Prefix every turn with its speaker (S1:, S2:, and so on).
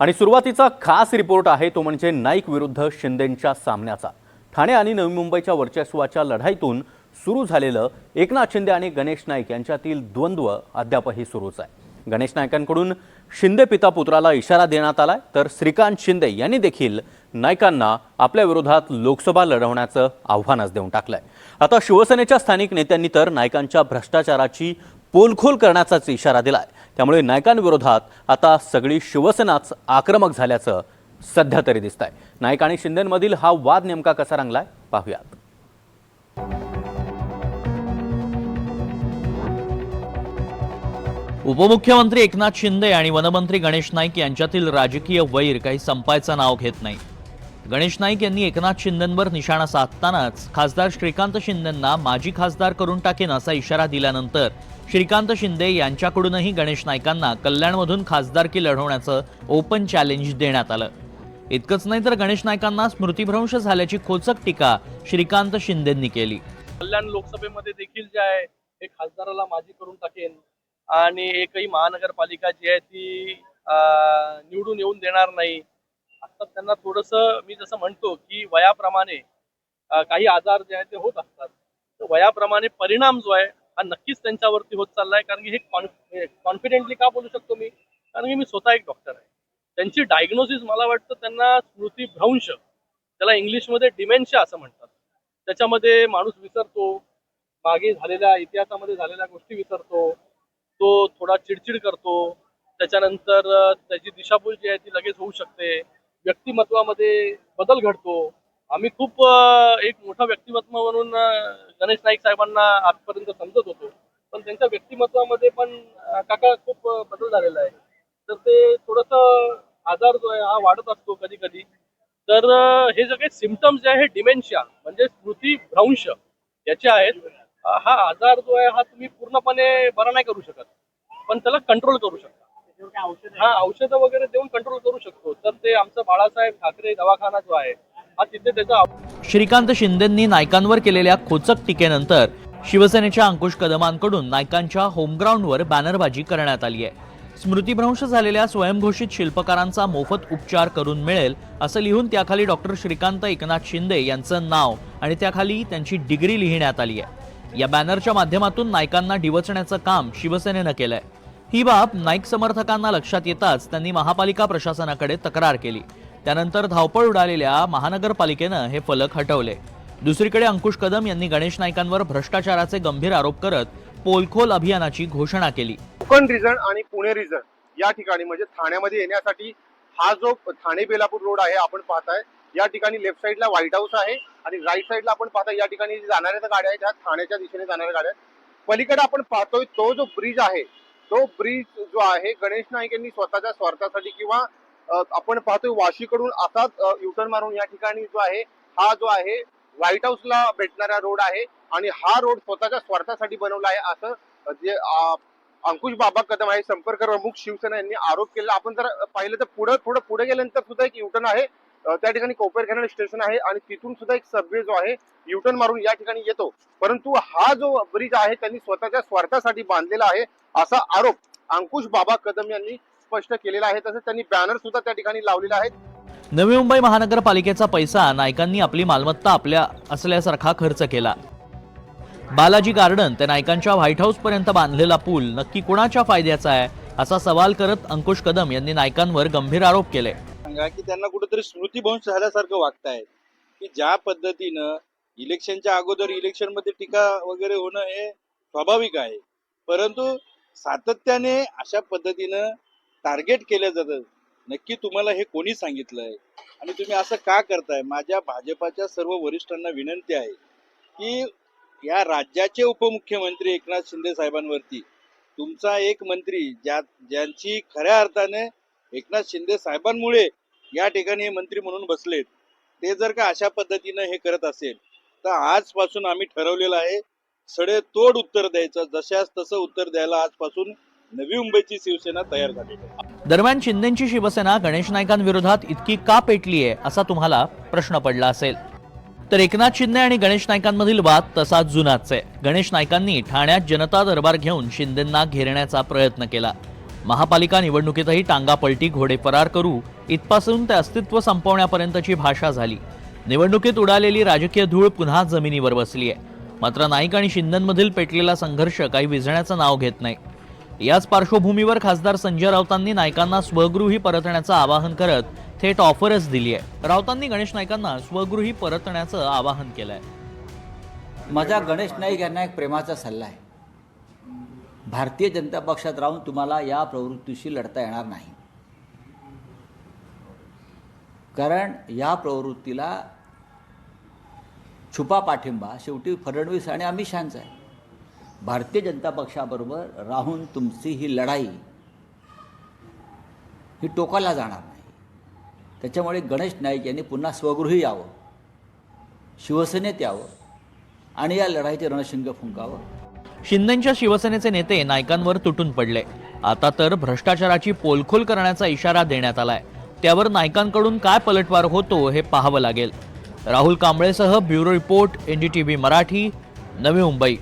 S1: आणि सुरुवातीचा खास रिपोर्ट आहे तो म्हणजे नाईक विरुद्ध शिंदेंच्या सामन्याचा. ठाणे आणि नवी मुंबईच्या वर्चस्वाच्या लढाईतून सुरू झालेलं एकनाथ शिंदे आणि गणेश नाईक यांच्यातील द्वंद्व अद्यापही सुरूच आहे. गणेश नायकांकडून शिंदे पिता पुत्राला इशारा देण्यात आलाय तर श्रीकांत शिंदे यांनी देखील नायकांना आपल्या विरोधात लोकसभा लढवण्याचं आव्हानच देऊन टाकलंय. आता शिवसेनेच्या स्थानिक नेत्यांनी तर नायकांच्या भ्रष्टाचाराची पोलखोल करण्याचाच इशारा दिलाय. त्यामुळे नायकांविरोधात आता सगळी शिवसेनाच आक्रमक झाल्याचं सध्या तरी दिसत आहे नाईक आणि शिंदेमधील हा वाद नेमका कसा रंगलाय पाहूयात.
S2: उपमुख्यमंत्री एकनाथ शिंदे आणि वनमंत्री गणेश नाईक यांच्यातील राजकीय वैर काही संपायचं नाव घेत नाही. गणेश नाईक यांनी एकनाथ शिंदेंवर निशाणा साधतानाच खासदार श्रीकांत शिंदेंना माजी खासदार करून टाकेन असा इशारा दिल्यानंतर श्रीकांत शिंदे यांच्याकडूनही गणेश नाईकांना कल्याणमधून खासदारकी लढवण्याचं ओपन चॅलेंज देण्यात आलं. इतकंच नाही तर गणेश नाईकांना स्मृतिभ्रंश झाल्याची खोचक टीका श्रीकांत शिंदेंनी केली.
S3: कल्याण लोकसभेमध्ये देखील जे आहे हे खासदाराला माजी करून टाकेन आणि एकही महानगरपालिका जी आहे ती अं, निवडून येऊन देणार नाही. आता त्यांना थोडस मी जसं म्हणतो की वयाप्रमाणे काही आजार जे आहेत ते होत असतात. तर वयाप्रमाणे परिणाम जो आहे हा नक्कीच त्यांच्यावरती होत चाललाय कारण की हे कॉन्फिडेंटली का बोलू शकतो मी? कारण की मी स्वतः एक डॉक्टर आहे. त्यांची डायग्नोसिस मला वाटतं त्यांना स्मृतीभ्रंश त्याला इंग्लिशमध्ये डिमेन्शिया असं म्हणतात. त्याच्यामध्ये माणूस विसरतो मागे झालेल्या इतिहासामध्ये झालेल्या गोष्टी विसरतो तो थोडा चिडचिड करतो त्याच्यानंतर त्याची दिशाभूल जी आहे ती लगेच होऊ शकते. व्यक्तिमत्वामध्ये बदल घडतो. आम्ही खूप एक मोठा व्यक्तिमत्व म्हणून गणेश नाईक साहेबांना आजपर्यंत समजत होतो. पण त्यांच्या व्यक्तिमत्वामध्ये पण काका खूप बदल झालेला आहे. तर ते थोडस आजार जो आहे हा वाढत असतो कधी कधी तर हे सगळे सिमटम्स जे आहे हे डिमेन्शिया म्हणजे स्मृतीभ्रंश याचे आहेत. हा आजार जो आहे हा तुम्ही पूर्णपणे बरा नाही करू शकत. पण त्याला कंट्रोल करू शकता. हा औषधं वगैरे देऊन कंट्रोल करू शकतो. तर ते आमचं बाळासाहेब ठाकरे दवाखाना जो आहे. हा तिथे त्याचा
S2: श्रीकांत शिंदेंनी नायकांवर केलेल्या खोचक टीकेनंतर शिवसेनेच्या अंकुश कदमांकडून नायकांच्या होमग्राऊंडवर बॅनरबाजी करण्यात आली आहे. स्मृतिभ्रंश झालेल्या स्वयंघोषित शिल्पकारांचा मोफत उपचार करून मिळेल असं लिहून त्याखाली डॉक्टर श्रीकांत एकनाथ शिंदे यांचं नाव आणि त्याखाली त्यांची डिग्री लिहिण्यात आली आहे. या बॅनरच्या माध्यमातून नायकांना डिवचण्याचं काम शिवसेनेनं केलंय. ही बाब नाईक समर्थकांना लक्षात येताच त्यांनी महापालिका प्रशासनाकडे तक्रार केली. त्यानंतर धावपळ उडालेल्या महानगरपालिकेनं हे फलक हटवले. दुसरीकडे अंकुश कदम यांनी गणेश नाईकांवर भ्रष्टाचाराचे गंभीर आरोप करत पोलखोल अभियानाची घोषणा केली.
S4: कोकण रिजन आणि पुणे रिजन या ठिकाणी म्हणजे ठाण्यामध्ये येण्यासाठी हा जो ठाणे बेलापूर रोड आहे आपण पाहताय या ठिकाणी लेफ्ट साईडला व्हाईट हाऊस आहे आणि राईट साईडला आपण पाहताय या ठिकाणी जाणाऱ्या गाड्या आहेत त्या ठाण्याच्या दिशेने जाणाऱ्या गाड्या आहेत. पलीकडे आपण पाहतोय तो जो ब्रिज आहे तो ब्रिज जो आहे गणेश नाईक यांनी स्वतःच्या स्वार्थासाठी किंवा आपण पाहतोय वाशीकडून असाच युटर्न मारून या ठिकाणी जो आहे हा जो आहे व्हाईट हाऊसला भेटणारा रोड आहे आणि हा रोड स्वतःच्या स्वार्थासाठी बनवला आहे असं जे अंकुश बाबा कदम आहे संपर्क प्रमुख शिवसेना यांनी आरोप केला. आपण जर पाहिलं तर पुढे थोडं पुढे गेल्यानंतर सुद्धा एक युटर्न आहे. त्या ठिकाणी कोपेर कोपेरखाना स्टेशन आहे आणि तिथून सुद्धा एक सबवे जो आहे युटर्न मारून या ठिकाणी येतो. परंतु हा जो ब्रिज आहे त्यांनी स्वतःच्या स्वार्थासाठी बांधलेला आहे असा आरोप अंकुश बाबा कदम यांनी स्पष्ट केलेला आहे. तसंच त्यांनी बॅनर सुद्धा त्या ठिकाणी लावलेला आहे.
S2: नवी मुंबई महानगरपालिकेचा पैसा नायकांनी आपली मालमत्ता आपल्या असल्यासारखा खर्च केला. बालाजी गार्डन ते नायकांच्या व्हाईट हाऊस पर्यंत बांधलेला पूल नक्की कुणाच्या फायद्याचा आहे असा सवाल करत अंकुश कदम यांनी नायकांवर गंभीर आरोप केले.
S5: सांगा की त्यांना कुठेतरी स्मृतीभंश झाल्यासारखं वागतायत. की ज्या पद्धतीनं इलेक्शनच्या अगोदर इलेक्शनमध्ये टीका वगैरे होणं हे स्वाभाविक आहे. परंतु सातत्याने अशा पद्धतीनं टार्गेट केलं जातं. नक्की तुम्हाला हे कोणी सांगितलंय? आणि तुम्ही असं का करताय? माझ्या भाजपाच्या सर्व वरिष्ठांना विनंती आहे की या राज्याचे उपमुख्यमंत्री एकनाथ शिंदे साहेबांवरती तुमचा एक मंत्री ज्या ज्यांची खऱ्या अर्थाने एकनाथ शिंदे साहेबांमुळे या ठिकाणी हे मंत्री म्हणून बसलेत ते जर का अशा पद्धतीनं हे करत असेल तर आजपासून आम्ही ठरवलेलं आहे सडे तोड उत्तर द्यायचं जशास तसं उत्तर द्यायला आजपासून नवी मुंबईची शिवसेना तयार झाली.
S2: दरम्यान शिंदेची शिवसेना गणेश नाईकांविरोधात इतकी का पेटली आहे असा तुम्हाला प्रश्न पडला असेल? तर एकनाथ शिंदे आणि गणेश नाईकांमधील वाद तसा जुनाच आहे. गणेश नाईकांनी ठाण्यात जनता दरबार घेऊन शिंदेंना घेरण्याचा प्रयत्न केला. महापालिका निवडणुकीतही टांगा पलटी घोडे फरार करू इथपासून ते अस्तित्व संपवण्यापर्यंतची भाषा झाली. निवडणुकीत उडालेली राजकीय धूळ पुन्हा जमिनीवर बसली आहे. मात्र नाईक आणि शिंदेमधील पेटलेला संघर्ष काही विझण्याचं नाव घेत नाही. याच पार्श्वभूमीवर खासदार संजय राऊतांनी नायकांना स्वगृही परतण्याचं आवाहन करत थेट ऑफरच दिली आहे. राऊतांनी गणेश नायकांना स्वगृही परतण्याचं आवाहन केलं आहे
S6: माझा गणेश नाईक यांना एक प्रेमाचा सल्ला आहे. भारतीय जनता पक्षात राहून तुम्हाला या प्रवृत्तीशी लढता येणार नाही. कारण या प्रवृत्तीला छुपा पाठिंबा शेवटी फडणवीस आणि अमित शहाचा आहे. भारतीय जनता पक्षाबरोबर राहून तुमची ही लढाई ही टोकाला जाणार नाही. त्याच्यामुळे गणेश नाईक यांनी पुन्हा स्वगृही यावं शिवसेनेत यावं आणि या लढाईचे रणशिंग फुंकावं.
S2: शिंदेच्या शिवसेनेचे नेते नायकांवर तुटून पडले. आता तर भ्रष्टाचाराची पोलखोल करण्याचा इशारा देण्यात आलाय. त्यावर नायकांकडून काय पलटवार होतो हे पाहावं लागेल. Rahul कांबळेसह bureau report NDTV Marathi Navi Mumbai.